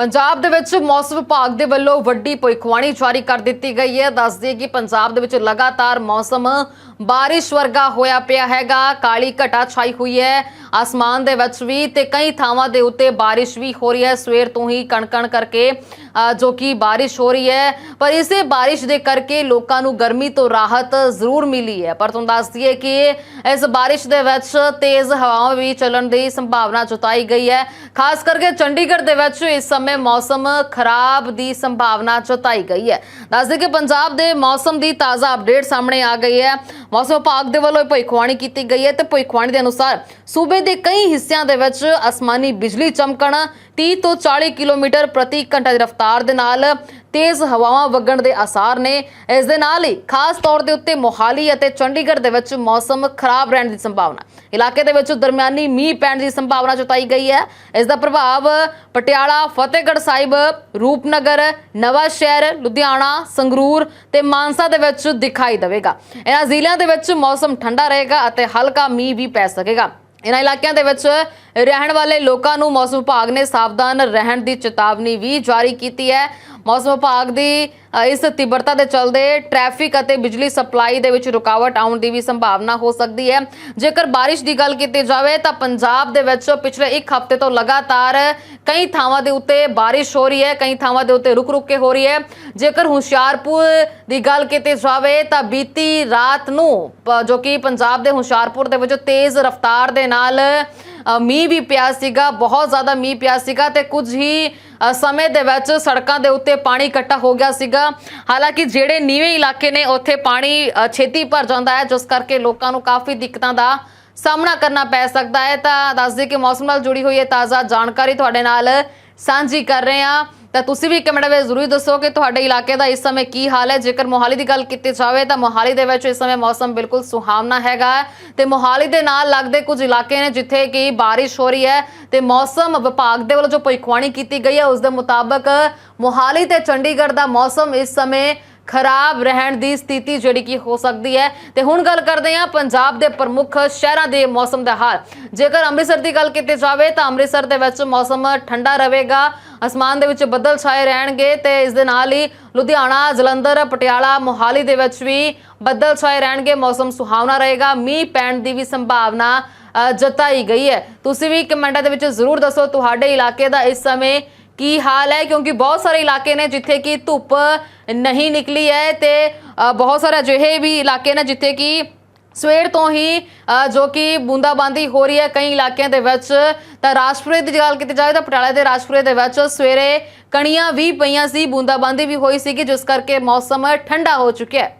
ਪੰਜਾਬ ਦੇ ਵਿੱਚ ਮੌਸਮ ਵਿਭਾਗ ਦੇ ਵੱਲੋਂ ਵੱਡੀ ਭਵਿੱਖਬਾਣੀ ਜਾਰੀ ਕਰ ਦਿੱਤੀ ਗਈ ਹੈ। ਦੱਸਦੀ ਕਿ ਪੰਜਾਬ ਦੇ ਵਿੱਚ ਲਗਾਤਾਰ ਮੌਸਮ ਬਾਰਿਸ਼ ਵਰਗਾ ਹੋਇਆ ਪਿਆ ਹੈਗਾ। ਕਾਲੀ ਘਟਾ ਛਾਈ ਹੋਈ ਹੈ। ਆਸਮਾਨ ਦੇ ਵਿੱਚ ਵੀ ਤੇ ਕਈ ਥਾਵਾਂ ਦੇ ਉੱਤੇ ਬਾਰਿਸ਼ ਵੀ ਹੋ ਰਹੀ ਹੈ। ਸਵੇਰ ਤੋਂ ਹੀ ਕਣਕਣ ਕਰਕੇ ਜੋ ਕਿ ਬਾਰਿਸ਼ ਹੋ ਰਹੀ ਹੈ। ਪਰ ਇਸੇ ਬਾਰਿਸ਼ ਦੇ ਕਰਕੇ ਲੋਕਾਂ ਨੂੰ ਗਰਮੀ ਤੋਂ ਰਾਹਤ ਜ਼ਰੂਰ ਮਿਲੀ ਹੈ। ਪਰ ਤੁਹਾਨੂੰ ਦੱਸ ਦਈਏ ਕਿ ਇਸ ਬਾਰਿਸ਼ ਦੇ ਵਿੱਚ ਤੇਜ਼ ਹਵਾਵਾਂ ਵੀ ਚੱਲਣ ਦੀ ਸੰਭਾਵਨਾ ਜਤਾਈ ਗਈ ਹੈ। ਖਾਸ ਕਰਕੇ ਚੰਡੀਗੜ੍ਹ ਦੇ ਵਿੱਚ ਇਸ ਸਮੇਂ ਮੌਸਮ ਖਰਾਬ ਦੀ ਸੰਭਾਵਨਾ ਜਤਾਈ ਗਈ ਹੈ। ਦੱਸਦੇ ਕਿ ਪੰਜਾਬ ਦੇ ਮੌਸਮ ਦੀ ਤਾਜ਼ਾ ਅਪਡੇਟ ਸਾਹਮਣੇ ਆ ਗਈ ਹੈ। ਮੌਸਮ ਵਿਭਾਗ ਦੇ ਵੱਲੋਂ ਇਹ ਭਵਿੱਖਬਾਣੀ ਕੀਤੀ ਗਈ ਹੈ ਤੇ ਭਵਿੱਖਬਾਣੀ ਦੇ ਅਨੁਸਾਰ ਸੂਬੇ ਦੇ ਕਈ ਹਿੱਸਿਆਂ ਦੇ ਵਿੱਚ ਅਸਮਾਨੀ ਬਿਜਲੀ ਚਮਕਣ 30 ਤੋਂ 40 ਕਿਲੋਮੀਟਰ ਪ੍ਰਤੀ ਘੰਟਾ ਦੀ ਰਫ਼ਤਾਰ ਦੇ ਨਾਲ ਤੇਜ਼ ਹਵਾਵਾਂ ਵਗਣ ਦੇ ਆਸਾਰ ਨੇ। ਇਸ ਦੇ ਨਾਲ ਹੀ ਖਾਸ ਤੌਰ ਦੇ ਉੱਤੇ ਮੋਹਾਲੀ ਅਤੇ ਚੰਡੀਗੜ੍ਹ ਦੇ ਵਿੱਚ ਮੌਸਮ ਖਰਾਬ ਰਹਿਣ ਦੀ ਸੰਭਾਵਨਾ। ਇਲਾਕੇ ਦੇ ਵਿੱਚ ਦਰਮਿਆਨੀ ਮੀਂਹ ਪੈਣ ਦੀ ਸੰਭਾਵਨਾ ਜਤਾਈ ਗਈ ਹੈ। ਇਸ ਦਾ ਪ੍ਰਭਾਵ ਪਟਿਆਲਾ, ਫਤਿਹਗੜ੍ਹ ਸਾਹਿਬ, ਰੂਪਨਗਰ ਨਵਾਂ ਸ਼ਹਿਰ ਲੁਧਿਆਣਾ, ਸੰਗਰੂਰ ਤੇ ਮਾਨਸਾ ਦੇ ਵਿੱਚ ਦਿਖਾਈ ਦੇਵੇਗਾ। ਇਹਨਾਂ ਜ਼ਿਲ੍ਹਿਆਂ ਦੇ ਵਿੱਚ ਮੌਸਮ ਠੰਡਾ ਰਹੇਗਾ ਅਤੇ ਹਲਕਾ ਮੀਂਹ ਵੀ ਪੈ ਸਕੇਗਾ। ਇਹਨਾਂ ਇਲਾਕਿਆਂ ਦੇ ਵਿੱਚ ਰਹਿਣ ਵਾਲੇ ਲੋਕਾਂ ਨੂੰ ਮੌਸਮ ਵਿਭਾਗ ਨੇ ਸਾਵਧਾਨ ਰਹਿਣ ਦੀ ਚੇਤਾਵਨੀ ਵੀ ਜਾਰੀ ਕੀਤੀ ਹੈ। ਮੌਸਮ ਵਿਭਾਗ ਦੀ ਇਸ ਤੀਬਰਤਾ ਦੇ ਚਲਦੇ ਟ੍ਰੈਫਿਕ ਅਤੇ ਬਿਜਲੀ ਸਪਲਾਈ ਦੇ ਵਿੱਚ ਰੁਕਾਵਟ ਆਉਣ ਦੀ ਵੀ ਸੰਭਾਵਨਾ ਹੋ ਸਕਦੀ ਹੈ। ਜੇਕਰ ਬਾਰਿਸ਼ ਦੀ ਗੱਲ ਕੀਤੀ ਜਾਵੇ ਤਾਂ ਪੰਜਾਬ ਦੇ ਵਿੱਚ ਪਿਛਲੇ ਇੱਕ ਹਫ਼ਤੇ ਤੋਂ ਲਗਾਤਾਰ ਕਈ ਥਾਵਾਂ ਦੇ ਉੱਤੇ ਬਾਰਿਸ਼ ਹੋ ਰਹੀ ਹੈ, ਕਈ ਥਾਵਾਂ ਦੇ ਉੱਤੇ ਰੁਕ ਰੁਕ ਕੇ ਹੋ ਰਹੀ ਹੈ। ਜੇਕਰ ਹੁਸ਼ਿਆਰਪੁਰ ਦੀ ਗੱਲ ਕੀਤੀ ਜਾਵੇ ਤਾਂ ਬੀਤੀ ਰਾਤ ਨੂੰ, ਪ- ਜੋ ਕਿ ਪੰਜਾਬ ਦੇ ਹੁਸ਼ਿਆਰਪੁਰ ਦੇ ਵਿੱਚ ਤੇਜ਼ ਰਫ਼ਤਾਰ ਦੇ ਨਾਲ ਮੀਂਹ ਵੀ ਪਿਆ ਸੀਗਾ, ਬਹੁਤ ਜ਼ਿਆਦਾ ਮੀਂਹ ਪਿਆ ਸੀਗਾ ਤੇ ਕੁਝ ਹੀ ਸਮੇਂ ਦੇ ਵਿੱਚ ਸੜਕਾਂ ਦੇ ਉੱਤੇ ਪਾਣੀ ਇਕੱਠਾ ਹੋ ਗਿਆ ਸੀਗਾ। ਹਾਲਾਂਕਿ ਜਿਹੜੇ ਨੀਵੇਂ ਇਲਾਕੇ ਨੇ, ਉੱਥੇ ਪਾਣੀ ਛੇਤੀ ਭਰ ਜਾਂਦਾ ਹੈ, ਜਿਸ ਕਰਕੇ ਲੋਕਾਂ ਨੂੰ ਕਾਫੀ ਦਿੱਕਤਾਂ ਦਾ ਸਾਹਮਣਾ ਕਰਨਾ ਪੈ ਸਕਦਾ ਹੈ। ਤਾਂ ਦੱਸ ਦਈਏ ਕਿ ਮੌਸਮ ਨਾਲ ਜੁੜੀ ਹੋਈ ਇਹ ਤਾਜ਼ਾ ਜਾਣਕਾਰੀ ਤੁਹਾਡੇ ਨਾਲ ਸਾਂਝੀ ਕਰ ਰਹੇ ਹਾਂ। ਤਾਂ ਤੁਸੀਂ ਵੀ ਕਮੈਂਟ ਵਿੱਚ ਜ਼ਰੂਰ ਦੱਸੋ ਕਿ ਤੁਹਾਡੇ ਇਲਾਕੇ ਦਾ ਇਸ ਸਮੇਂ ਕੀ ਹਾਲ ਹੈ। ਜੇਕਰ ਮੋਹਾਲੀ ਦੀ ਗੱਲ ਕੀਤੀ ਜਾਵੇ ਤਾਂ ਮੋਹਾਲੀ ਦੇ ਵਿੱਚ ਇਸ ਸਮੇਂ ਮੌਸਮ ਬਿਲਕੁਲ ਸੁਹਾਵਣਾ ਹੈਗਾ ਹੈ ਤੇ ਮੋਹਾਲੀ ਦੇ ਨਾਲ ਲੱਗਦੇ ਕੁਝ ਇਲਾਕੇ ਨੇ ਜਿੱਥੇ ਕਿ ਬਾਰਿਸ਼ ਹੋ ਰਹੀ ਹੈ ਤੇ ਮੌਸਮ ਵਿਭਾਗ ਦੇ ਵੱਲੋਂ ਜੋ ਭਵਿੱਖਬਾਣੀ ਕੀਤੀ ਗਈ ਹੈ, ਉਸ ਦੇ ਮੁਤਾਬਕ ਮੋਹਾਲੀ ਤੇ ਚੰਡੀਗੜ੍ਹ ਦਾ ਮੌਸਮ ਇਸ ਸਮੇਂ ਖਰਾਬ ਰਹਿਣ ਦੀ ਸਥਿਤੀ ਜਿਹੜੀ ਕਿ ਹੋ ਸਕਦੀ ਹੈ। ਤੇ ਹੁਣ ਗੱਲ ਕਰਦੇ ਹਾਂ ਪੰਜਾਬ ਦੇ ਪ੍ਰਮੁੱਖ ਸ਼ਹਿਰਾਂ ਦੇ ਮੌਸਮ ਦਾ ਹਾਲ। ਜੇਕਰ ਅੰਮ੍ਰਿਤਸਰ ਦੀ ਗੱਲ ਕੀਤੀ ਜਾਵੇ ਤਾਂ ਅੰਮ੍ਰਿਤਸਰ ਦੇ ਵਿੱਚ ਮੌਸਮ ਠੰਡਾ ਰਹੇਗਾ, ਅਸਮਾਨ ਦੇ ਵਿੱਚ ਬੱਦਲ ਛਾਏ ਰਹਿਣਗੇ ਤੇ ਇਸ ਦੇ ਨਾਲ ਹੀ ਲੁਧਿਆਣਾ, ਜਲੰਧਰ, ਪਟਿਆਲਾ, ਮੋਹਾਲੀ ਦੇ ਵਿੱਚ ਵੀ ਬੱਦਲ ਛਾਏ ਰਹਿਣਗੇ, ਮੌਸਮ ਸੁਹਾਵਣਾ ਰਹੇਗਾ, ਮੀਂਹ ਪੈਣ ਦੀ ਵੀ ਸੰਭਾਵਨਾ ਜਤਾਈ ਗਈ ਹੈ। ਤੁਸੀਂ ਵੀ ਕਮੈਂਟਾਂ ਦੇ ਵਿੱਚ ਜ਼ਰੂਰ ਦੱਸੋ, ਤੁਹਾਡੇ ਇਲਾਕੇ ਦਾ ਇਸ ਸਮੇਂ ਕੀ ਹਾਲ ਹੈ? ਕਿਉਂਕਿ ਬਹੁਤ ਸਾਰੇ ਇਲਾਕੇ ਨੇ ਜਿੱਥੇ ਕਿ ਧੁੱਪ ਨਹੀਂ ਨਿਕਲੀ ਹੈ ਤੇ ਬਹੁਤ ਸਾਰੇ ਅਜਿਹੇ ਵੀ ਇਲਾਕੇ ਨੇ ਜਿੱਥੇ ਕਿ ਸਵੇਰ ਤੋਂ ਹੀ ਜੋ ਕਿ ਬੂੰਦਾਬਾਂਦੀ ਹੋ ਰਹੀ ਹੈ ਕਈ ਇਲਾਕਿਆਂ ਦੇ ਵਿੱਚ। ਤਾਂ ਰਾਜਪੁਰੇ ਦੀ ਗੱਲ ਕੀਤੀ ਜਾਵੇ ਤਾਂ ਪਟਿਆਲਾ ਦੇ ਰਾਜਪੁਰੇ ਦੇ ਵਿੱਚ ਸਵੇਰੇ ਕਣੀਆਂ ਵੀ ਪਈਆਂ ਸੀ, ਬੂੰਦਾਬਾਂਦੀ ਵੀ ਹੋਈ ਸੀ ਜਿਸ ਕਰਕੇ ਮੌਸਮ ਠੰਡਾ ਹੋ ਚੁੱਕਿਆ ਹੈ।